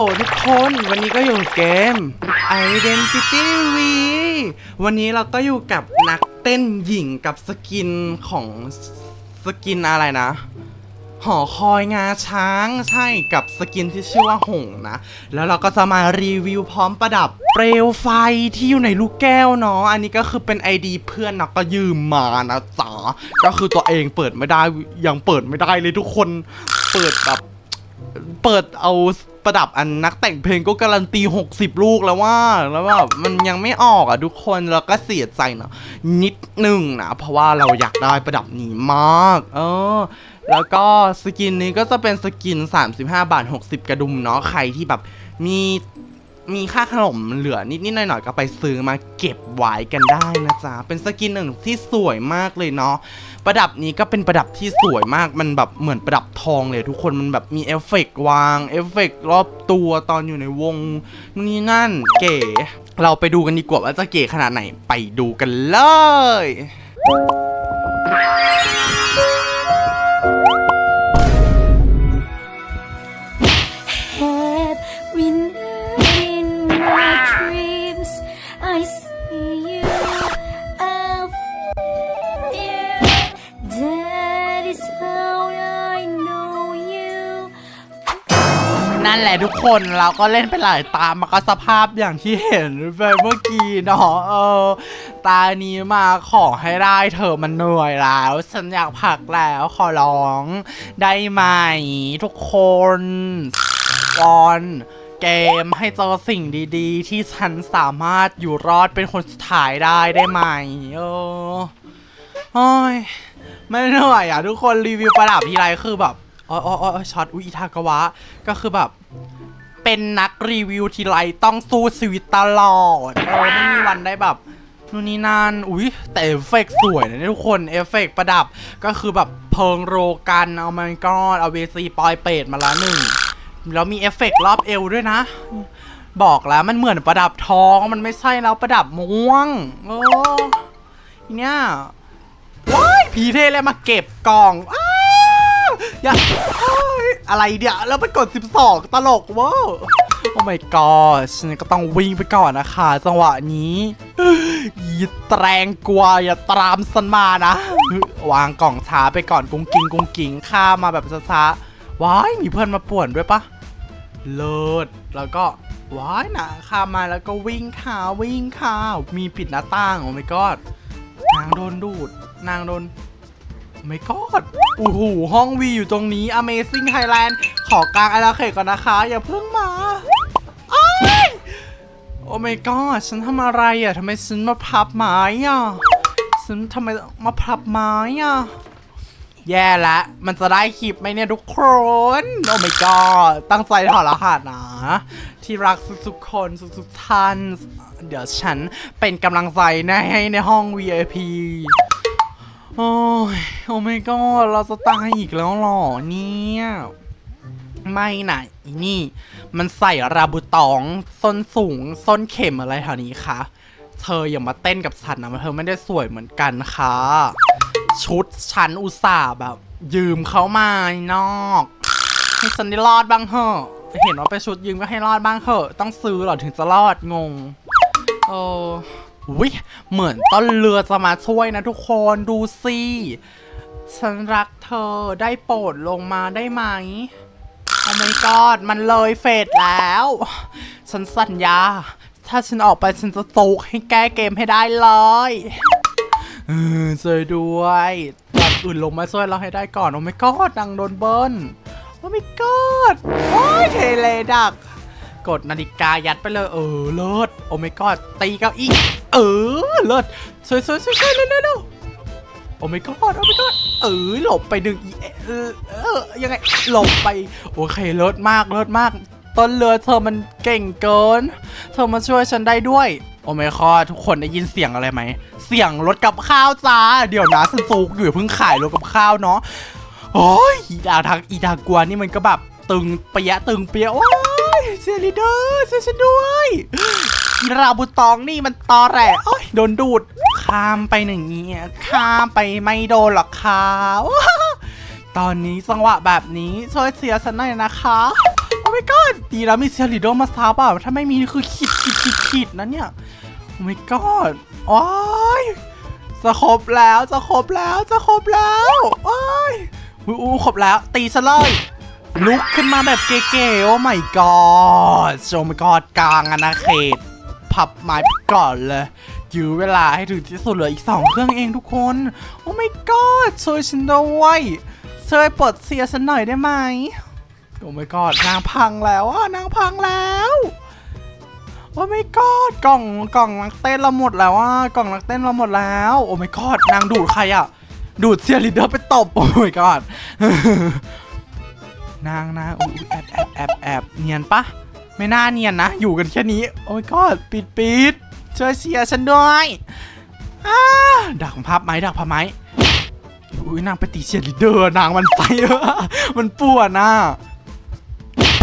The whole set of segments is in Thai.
โอ้ทุกคนวันนี้ก็อยู่เกม Identity V วันนี้เราก็อยู่กับนักเต้นหญิงกับสกินของสกินอะไรนะ หอคอยงาช้างใช่กับสกินที่ชื่อว่าหงนะ แล้วเราก็จะมารีวิวพร้อมประดับเปลวไฟที่อยู่ในลูกแก้วเนาะอันนี้ก็คือเป็น ID เพื่อนนะก็ยืมมานะจ๊ะก็คือตัวเองเปิดไม่ได้ยังเปิดไม่ได้เลยทุกคนเปิดแบบเปิดเอา ประดับอันนักแต่งเพลงก็การันตี 60 ลูกแล้วว่า แล้วแบบมันยังไม่ออกอะทุกคนเราก็เสียใจเนาะนิดหนึ่งนะเพราะว่าเราอยากได้ประดับนี้มาก เออ แล้วก็สกินนี้ก็จะเป็นสกิน 35 บาท 60 กระดุมเนาะใครที่แบบมี มีค่าขนมเหลือนิดๆหน่อยๆก็ไปซื้อมาเก็บไว้กันได้นะจ๊ะ เป็นสกินหนึ่งที่สวยมากเลยเนาะ ประดับนี้ก็เป็นประดับที่สวยมาก มันแบบเหมือนประดับทองเลยทุกคน มันแบบมีเอฟเฟกต์วางเอฟเฟกต์รอบตัวตอนอยู่ในวงนี่นั่นเก๋ เราไปดูกันดีกว่าว่าจะเก๋ขนาดไหน ไปดูกันเลย นั่นแหละทุกคนเราก็เล่นไปหลายตามันก็สภาพอย่างที่เห็นไปเมื่อกี้เนาะเออ ตานี้มาขอให้ได้เธอมันเหนื่อยแล้ว ฉันอยากพักแล้วขอร้องได้ไหมทุกคนวอนเกมให้เจอสิ่งดีๆ ที่ฉันสามารถอยู่รอดเป็นคนสุดท้ายได้ได้ไหมเออโอ้ยไม่เหนื่อยอะทุกคนรีวิวประดับทีไรคือแบบ อ๋ออ๋ออ๋อช็อตอุยอิทากาวะ ก็คือแบบ เป็นนักรีวิวทีไรต้องสู้ชีวิตตลอดเออไม่มีวันได้แบบนู่นนี่นั่นอุ้ยแต่เอฟเฟกต์สวยนะเนี่ยทุกคนเอฟเฟกต์ประดับก็คือแบบเพิงโรกันเอามันก็เอาเวซีปอยเปรตมาละหนึ่งแล้วมีเอฟเฟกต์รอบเอวด้วยนะ บอกแล้วมันเหมือนประดับทองมันไม่ใช่แล้วประดับม่วงโอ้เนี่ยว้ายผีเทเลยมาเก็บกล่องอ้า อย่าเฮ้ยอะไรเดี๋ยวแล้วไปกด 12 ตลกเว้ยโอ้ my god ฉันก็ต้องวิ่งไปก่อนนะคะจังหวะนี้อย่าแตรงกลัวอย่าตามสันมานะ วางกล่องช้าไปก่อนกุ้งกิงกุ้งกิงข้ามมาแบบช้าๆว้ายมีเพื่อนมาป่วนด้วยปะเลิศแล้วก็ว้ายนะข้ามมาแล้วก็วิ่งขาวิ่งขามีปิดหน้าต่างโอ้ my god นางโดนดูด นางโดน my god โอ้โหห้องวีอยู่ตรงนี้ Amazing Thailand ขอกลางอาราเขตก่อนนะคะ อย่าเพิ่งมาอ้ยโอ้ my god ฉันทำอะไรอะทำไมฉันมาพับไม้อะฉันทำไมมาพับไม้อะแย่ละมันจะได้คลิปไหมเนี่ยทุกคน โอ้ my god ตั้งใจถอดรหัสนะ ที่รักทุกๆคนทุกๆท่าน เดี๋ยวฉันเป็นกำลังใจให้ในห้อง VIP โอ้ยโอ้ my god เราจะตายอีกแล้วหรอเนี่ยไม่นะอีนี่ มันใส่ราบุตองส้นสูงส้นเข็มอะไรแถวนี้คะเธออย่ามาเต้นกับฉันนะเธอไม่ได้สวยเหมือนกันค่ะ ชุดฉันอุตส่าห์แบบ ยืมเขามานี่นอกให้ฉันได้รอดบ้างเถอะเห็นว่าเป็นชุดยืมก็ให้รอดบ้างเถอะ ต้องซื้อหรอถึงจะรอดงงเออ วิเหมือนต้นเรือจะมาช่วยนะทุกคนดูสิฉันรักเธอได้โปรดลงมาได้ไหมโอ้ my god มันเลยเฟดแล้ว ฉันสัญญา ถ้าฉันออกไปฉันจะตูกให้แก้เกมให้ได้เลยเออช่วยด้วยตัดอื่นลงมาช่วยเราให้ได้ก่อนโอ้ my god ดังโดนเบิ้ลโอ้ my god โอ้ยเทเลดัก กดนาฬิกายัดไปเลยเออเลิศโอ้ my god ตีเก้าอี้ เออเลิศช่วยช่วยช่วยช่วยเร็วเร็วเร็วโอ้ my god โอ้ my god เออหลบไปหนึ่งเออเออยังไงหลบไป โอเคเลิศมากเลิศมาก ต้นเรือเธอมันเก่งเกิน เธอมาช่วยฉันได้ด้วย โอ้ my god ทุกคนได้ยินเสียงอะไรไหม เสียงรถกับข้าวจ้า เดี๋ยวนะฉันซูกอยู่เพิ่งขายรถกับข้าวเนาะโอ้ยอีดาทักอีดากวนนี่มันก็แบบตึงเปียะตึงเปียะโอ้ยเซรีเดอร์ช่วยฉันด้วย ราบุตองนี่มันตอแหลโอ้ยโดนดูด ข้ามไปหนึ่งเงี้ยข้ามไปไม่โดนหรอกค่ะว้าตอนนี้จังหวะแบบนี้ช่วยเสียฉันหน่อยนะคะโอ้ my god ดีแล้วมีเซริโดมาซับอะถ้าไม่มีนี่คือขีดขีดขีดขีดนะเนี่ยโอ้ my god โอ้ยจะครบแล้วจะครบแล้วจะครบแล้วโอ้ยอู้ครบแล้ว ตีซะเลยลุกขึ้นมาแบบเก๋ๆโอ้ my god โอ้ my god กลางอาณาเขต พับไม้ไปก่อนเลยยื้อเวลาให้ถึงที่สุดเหลืออีก2เครื่องเองทุกคน โอ้ my god ช่วยฉันด้วยช่วยปลดเสียฉันหน่อยได้ไหมโอ้ my god นางพังแล้วอะนางพังแล้วโอ้ my god กล่องกล่องนักเต้นเราหมดแล้วอะกล่องนักเต้นเราหมดแล้ว โอ้ my god นางดูดใครอะดูดเซียร์ลีดเดอร์ไปตบ โอ้ my god นางนางแอบแอบแอบแอบเนียนปะ ไม่น่าเนียนนะ อยู่กันแค่นี้ โอ้ my god ปิดปิดช่วยเชียฉันด้วยอ้าดักพับไหมดักพับไหมอุ้ยนางไปตีเชียร์ลีดเดอร์นางมันไปเออมันปวดนะ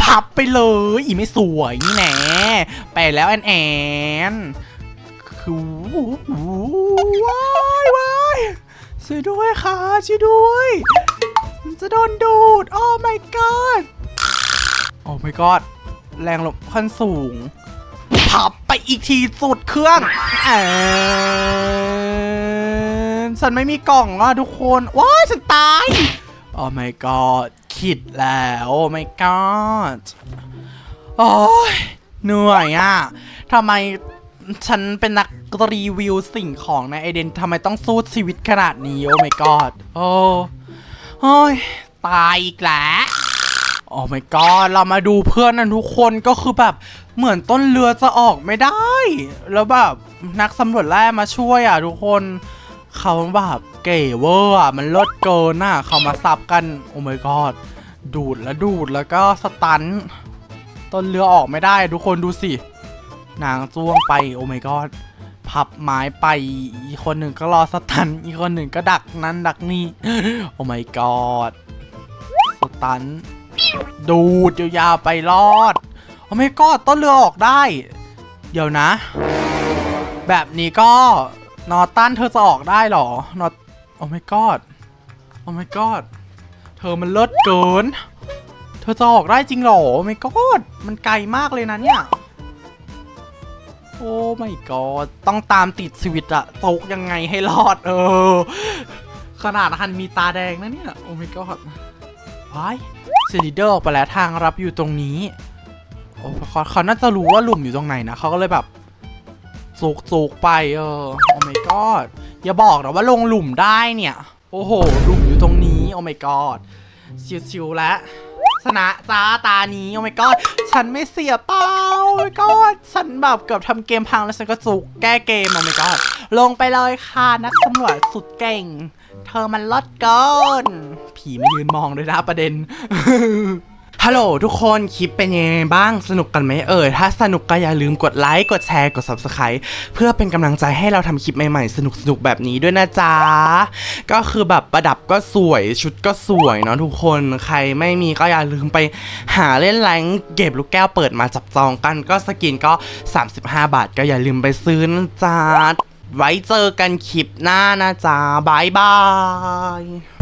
พับไปเลย อีไม่สวยนี่แหน่ไปแล้วแอนแอนคือว้ายว้ายช่วยด้วยค่ะช่วยด้วยมันจะโดนดูด โอ้ my god โอ้ my god แรงลมขั้นสูงพับไปอีกทีสุดเครื่องแอนฉันไม่มีกล่องอะทุกคน ว้ายฉันตายโอ้ my god คิดแล้ว โอ้ my god โอ้ยเหนื่อยอะทำไมฉันเป็นนักรีวิวสิ่งของในไอเดนทำไมต้องสู้ชีวิตขนาดนี้ โอ้ my god โอ้โอ้ยตายอีกแล้ว โอ้ my god เรามาดูเพื่อนนั้นทุกคนก็คือแบบเหมือนต้นเรือจะออกไม่ได้ แล้วแบบนักสำรวจแร่มาช่วยอะทุกคนเขาแบบเก๋เวอร์อะมันลิศเกินอะเขามาซับกันโอ้ my god ดูดแล้วดูดแล้วก็สตันต้นเรือออกไม่ได้ ทุกคนดูสินางจ้วงไปโอ้ my god พับไม้ไปอีกคนหนึ่งก็รอสตัน อีกคนหนึ่งก็ดักนั้นดักนี่ โอ้ my god สตัน ดูดยาวๆไปรอดโอ้ไม่ก็ต้นเรือออกได้ เดี๋ยวนะ แบบนี้ก็นอตันเธอจะออกได้หรอนอโอ้ไม่กอดโอ้ไม่กอดเธอมันเลิศเกิน เธอจะออกได้จริงหรอโอ้ไม่กอดมันไกลมากเลยนะเนี่ย โอ้ไม่กอดต้องตามติดชีวิตอะตกยังไงให้รอด เออ ขนาดฮันมีตาแดงนะเนี่ย โอ้ไม่กอด ว้เซลิเดอร์ออกไปแล้วทางรับอยู่ตรงนี้โอ้เขาเขาน่าจะรู้ว่าหลุมอยู่ตรงไหนนะเขาก็เลยแบบจุกจุกไปเออโอ้ my god อย่าบอกนะว่าลงหลุมได้เนี่ย โอ้โหหลุมอยู่ตรงนี้โอ้ my god ชิวๆแล้วชนะจ้าตานี้โอ้ my god ฉันไม่เสียเปล่าโอ้ my god ฉันแบบเกือบทำเกมพังแล้วฉันก็จุกแก้เกมโอ้ my god ลงไปเลยค่ะนักสำรวจสุดเก่ง เธอมันลดเกิน ผีมายืนมองด้วยนะประเด็นฮัลโหลทุกคนคลิปเป็นยังไงบ้างสนุกกันไหมเอ่ยถ้าสนุกก็อย่าลืมกดไลค์กดแชร์กด Subscribe เพื่อเป็นกำลังใจให้เราทำคลิปใหม่ๆ สนุกๆแบบนี้ด้วยนะจ๊ะ ก็คือแบบประดับก็สวยชุดก็สวยเนาะทุกคนใครไม่มีก็อย่าลืมไปหาเล่นแรงเก็บลูกแก้วเปิดมาจับจองกัน ก็สกินก็ 35 บาท ก็อย่าลืมไปซื้อนะจ๊ะไว้เจอกันคลิปหน้านะจ๊ะบายบาย